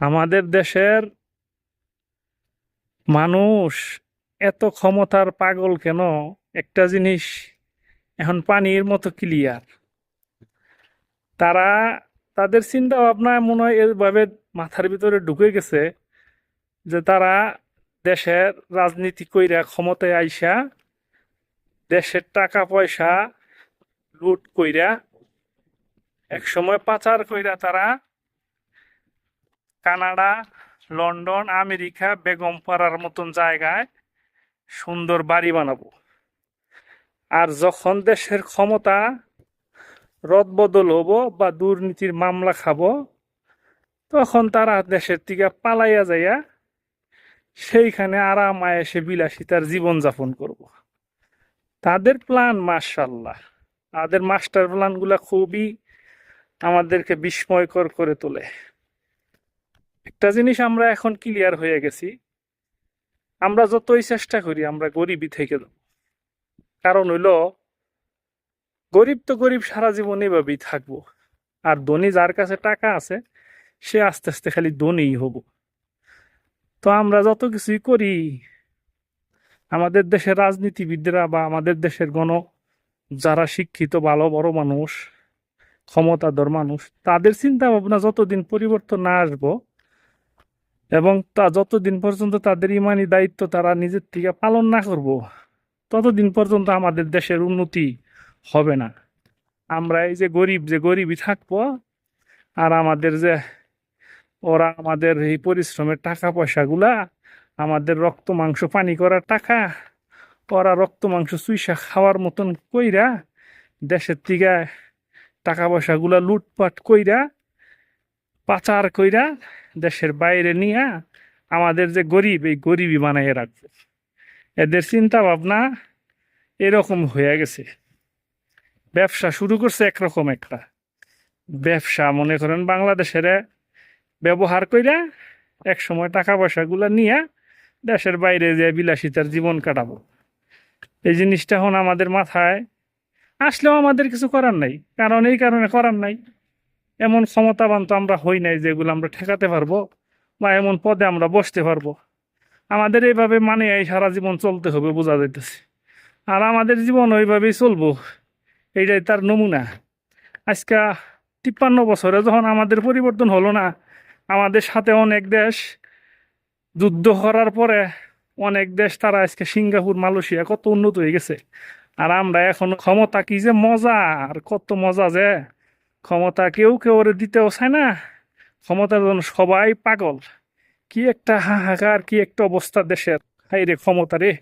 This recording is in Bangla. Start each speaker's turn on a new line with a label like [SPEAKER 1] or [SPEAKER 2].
[SPEAKER 1] আমাদের দেশের মানুষ এত ক্ষমতার পাগল কেন? একটা জিনিস এখন পানির মতো ক্লিয়ার তারা তাদের চিন্তা ভাবনা মনে হয় এভাবে মাথার ভিতরে ঢুকে গেছে যে তারা দেশের রাজনীতি কইরা ক্ষমতায় আইসা দেশের টাকা পয়সা লুট কইরা একসময় পাচার কইরা তারা কানাডা, লন্ডন, আমেরিকা, বেগমপাড়ার মতন জায়গায় সুন্দর বাড়ি বানাবো। আর যখন দেশের ক্ষমতা, রদবদল হব বা দুর্নীতির মামলা খাব, তখন তারা দেশের থেকে পালাইয়া যাইয়া সেইখানে আরাম আয়েসে বিলাসিতার জীবনযাপন করব। তাদের প্ল্যান মার্শাল্লাহ তাদের মাস্টার প্ল্যানগুলা খুবই আমাদেরকে বিস্ময়কর করে তোলে। একটা জিনিস আমরা এখন ক্লিয়ার হয়ে গেছি। আমরা যতই চেষ্টা করি, আমরা গরিবই থেকে যাব। কারণ হইল, গরিব তো গরিব সারা জীবন এভাবেই থাকব। আর ধনী যার কাছে টাকা আছে, সে আস্তে আস্তে খালি ধনীই হব। তো আমরা যত কিছুই করি, আমাদের দেশের রাজনীতিবিদরা বা আমাদের দেশের গণ, যারা শিক্ষিত, ভালো, বড় মানুষ, ক্ষমতাধর মানুষ, তাদের চিন্তা ভাবনা যতদিন পরিবর্তন না আসব এবং তা যতদিন পর্যন্ত তাদের ইমানি দায়িত্ব তারা নিজের থেকে পালন না করব, ততদিন পর্যন্ত আমাদের দেশের উন্নতি হবে না। আমরা এই যে গরিব, যে গরিবই থাকব আর আমাদের যে ওরা আমাদের এই পরিশ্রমের টাকা পয়সাগুলা আমাদের রক্ত, মাংস, পানি করার টাকা, ওরা রক্ত, মাংস, চুইসা খাওয়ার মতন কইরা দেশের থেকে টাকা পয়সাগুলা লুটপাট কইরা পাচার কইরা দেশের বাইরে নিয়ে আমাদের যে গরিব, এই গরিবই বানাইয়ে রাখবে এদের চিন্তা ভাবনা এরকম হয়ে গেছে। ব্যবসা শুরু করছে একরকম একটা। ব্যবসা, মনে করেন বাংলাদেশের ব্যবহার কইরা এক সময় টাকা পয়সাগুলো নিয়ে দেশের বাইরে যে বিলাসিতার জীবন কাটাবো। এই জিনিসটা এখন আমাদের মাথায়, আসলেও আমাদের কিছু করার নাই। কারণ এই কারণে করার নাই। এমন ক্ষমতাবান তো আমরা হই নাই যেগুলো আমরা ঠেকাতে পারব বা এমন পদে আমরা বসতে পারব। আমাদের এইভাবে মানে এই সারা জীবন চলতে হবে বোঝা যাইতেছে। আর আমাদের জীবন ওইভাবেই চলবো, এইটাই তার নমুনা। আজকে তিপ্পান্ন বছরে যখন আমাদের পরিবর্তন হলো না, আমাদের সাথে অনেক দেশ যুদ্ধ করার পরে অনেক দেশ তারা আজকে সিঙ্গাপুর, মালয়েশিয়া কত উন্নত হয়ে গেছে। আর আমরা এখন ক্ষমতা কি যে মজা আর কত মজা যে। ক্ষমতা কেউ কেউ ওরে দিতেও চায় না। ক্ষমতার জন্য সবাই পাগল। কি একটা হাহাকার, কি একটা অবস্থা দেশের। হাই রে ক্ষমতা রে।